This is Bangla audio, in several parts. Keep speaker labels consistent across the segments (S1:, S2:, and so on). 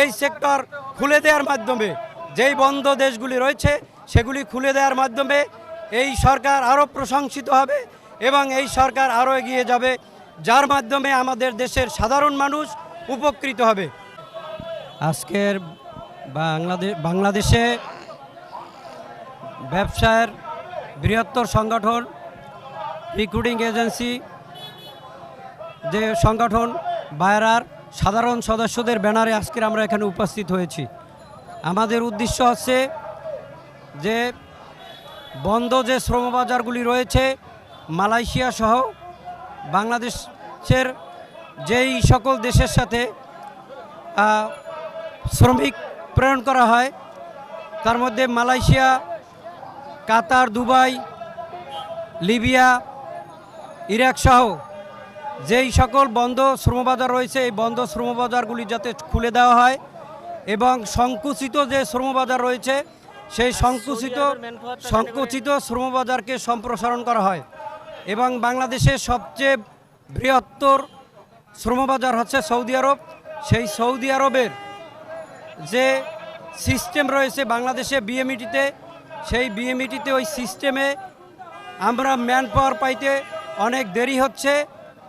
S1: এই সেক্টর খুলে দেওয়ার মাধ্যমে, যেই বন্ধ দেশগুলি রয়েছে, সেগুলি খুলে দেওয়ার মাধ্যমে এই সরকার আরও প্রশংসিত হবে এবং এই সরকার আরও এগিয়ে যাবে, যার মাধ্যমে আমাদের দেশের সাধারণ মানুষ উপকৃত হবে। আজকের বাংলাদেশ বাংলাদেশে ব্যবসায়ের বৃহত্তর সংগঠন, রিক্রুটিং এজেন্সি, যে সংগঠন, বায়রার সাধারণ সদস্যদের ব্যানারে আজকের আমরা এখানে উপস্থিত হয়েছি। আমাদের উদ্দেশ্য হচ্ছে যে বন্ধ যে শ্রমবাজারগুলি রয়েছে, মালয়েশিয়া সহ বাংলাদেশের যেই সকল দেশের সাথে শ্রমিক প্রেরণ করা হয়, তার মধ্যে Malaysia, Qatar, Dubai, Libya, Iraq সহ যেই সকল বন্ধ শ্রমবাজার রয়েছে এই বন্ধ শ্রমবাজারগুলি যাতে খুলে দেওয়া হয় এবং সংকুচিত যে শ্রমবাজার রয়েছে সেই সংকুচিত সংকুচিত শ্রমবাজারকে সম্প্রসারণ করা হয় এবং বাংলাদেশের সবচেয়ে বৃহত্তর শ্রমবাজার হচ্ছে সৌদি আরব। সেই সৌদি আরবের যে সিস্টেম রয়েছে বাংলাদেশে বিএমইটিতে সেই বিএমইটিতে ওই সিস্টেমে আমরা ম্যান পাওয়ার পাইতে অনেক দেরি হচ্ছে।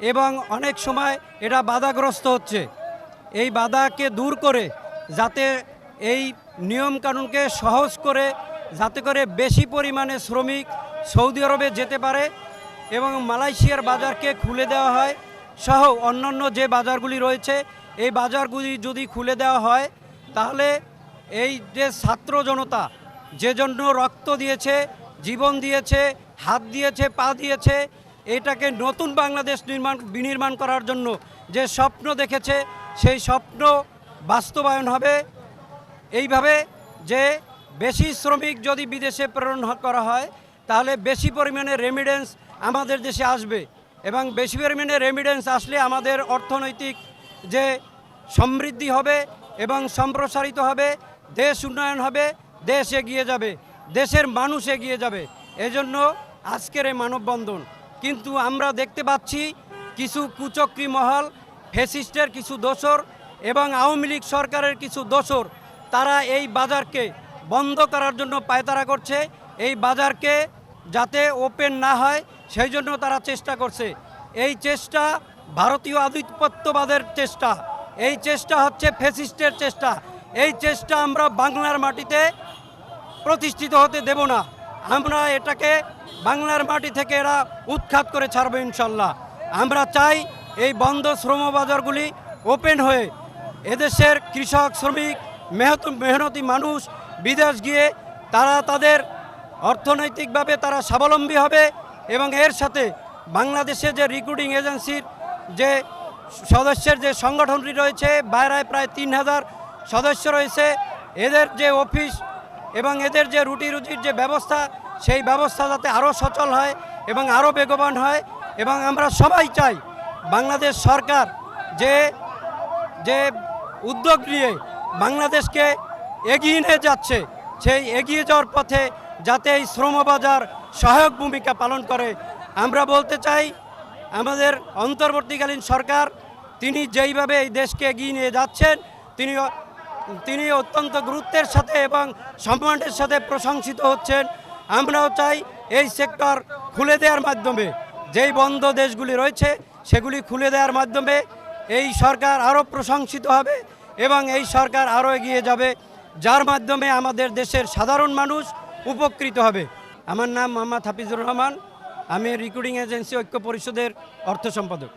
S1: এবং অনেক সময় এটা বাধাগ্রস্ত হচ্ছে। এই বাধাকে দূর করে যাতে এই নিয়মকানুনকে সহজ করে, যাতে করে বেশি পরিমাণে শ্রমিক সৌদি আরবে যেতে পারে এবং মালয়েশিয়ার বাজারকে খুলে দেওয়া হয় সহ অন্যান্য যে বাজারগুলি রয়েছে, এই বাজারগুলি যদি খুলে দেওয়া হয়, তাহলে এই যে ছাত্র জনতা যে জন্য রক্ত দিয়েছে, জীবন দিয়েছে, হাত দিয়েছে, পা দিয়েছে এটাকে নতুন বাংলাদেশ নির্মাণ, বিনির্মাণ করার জন্য যে স্বপ্ন দেখেছে, সেই স্বপ্ন বাস্তবায়ন হবে। এইভাবে যে বেশি শ্রমিক যদি বিদেশে প্রেরণ করা হয়, তাহলে বেশি পরিমাণে রেমিডেন্স আমাদের দেশে আসবে এবং বেশি পরিমাণে রেমিডেন্স আসলে আমাদের অর্থনৈতিক যে সমৃদ্ধি হবে এবং সম্প্রসারিত হবে, দেশ উন্নয়ন হবে, দেশ এগিয়ে যাবে, দেশের মানুষ এগিয়ে যাবে। এজন্য আজকের এই মানববন্ধন কিন্তু আমরা দেখতে পাচ্ছি কিছু কুচক্রী মহল, ফেসিস্টের কিছু দোসর এবং আওয়ামী লীগ সরকারের কিছু দোসর, তারা এই বাজারকে বন্ধ করার জন্য পায়তারা করছে। এই বাজারকে যাতে ওপেন না হয়, সেই জন্য তারা চেষ্টা করছে। এই চেষ্টা ভারতীয় আধিপত্যবাদের চেষ্টা। এই চেষ্টা হচ্ছে ফেসিস্টের চেষ্টা। এই চেষ্টা আমরা বাংলার মাটিতে প্রতিষ্ঠিত হতে দেব না। আমরা এটাকে বাংলার মাটি থেকে এরা উৎখাত করে ছাড়বো ইনশাল্লাহ। আমরা চাই এই বন্ধ শ্রম বাজারগুলি ওপেন হয়ে এদেশের কৃষক, শ্রমিক মেহনত মেহনতি মানুষ বিদেশ গিয়ে তারা তাদের অর্থনৈতিকভাবে তারা স্বাবলম্বী হবে এবং এর সাথে বাংলাদেশে যে রিক্রুটিং এজেন্সির যে সদস্যের যে সংগঠনটি রয়েছে বাইরায় প্রায় তিন হাজার সদস্য রয়েছে, এদের যে অফিস এবং এদের যে রুটি রুজির যে ব্যবস্থা সেই ব্যবস্থা যাতে আরও সচল হয় এবং আরও বেগবান হয় এবং আমরা সবাই চাই বাংলাদেশ সরকার যে যে উদ্যোগ নিয়ে বাংলাদেশকে এগিয়ে নিয়ে যাচ্ছে, সেই এগিয়ে যাওয়ার পথে যাতে এই শ্রমবাজার সহায়ক ভূমিকা পালন করে। আমরা বলতে চাই, আমাদের অন্তর্বর্তীকালীন সরকার, তিনি যেইভাবে এই দেশকে এগিয়ে নিয়ে যাচ্ছেন তিনি তিনি অত্যন্ত গুরুত্বের সাথে এবং সম্মানের সাথে প্রশংসিত হচ্ছেন। আমরাও চাই এই সেক্টর খুলে দেওয়ার মাধ্যমে, যেই বন্ধ দেশগুলি রয়েছে সেগুলি খুলে দেওয়ার মাধ্যমে এই সরকার আরও প্রশংসিত হবে এবং এই সরকার আরও এগিয়ে যাবে, যার মাধ্যমে আমাদের দেশের সাধারণ মানুষ উপকৃত হবে। আমার নাম মোহাম্মদ হাফিজুর রহমান, আমি রিক্রুটিং এজেন্সি ঐক্য পরিষদের অর্থ সম্পাদক।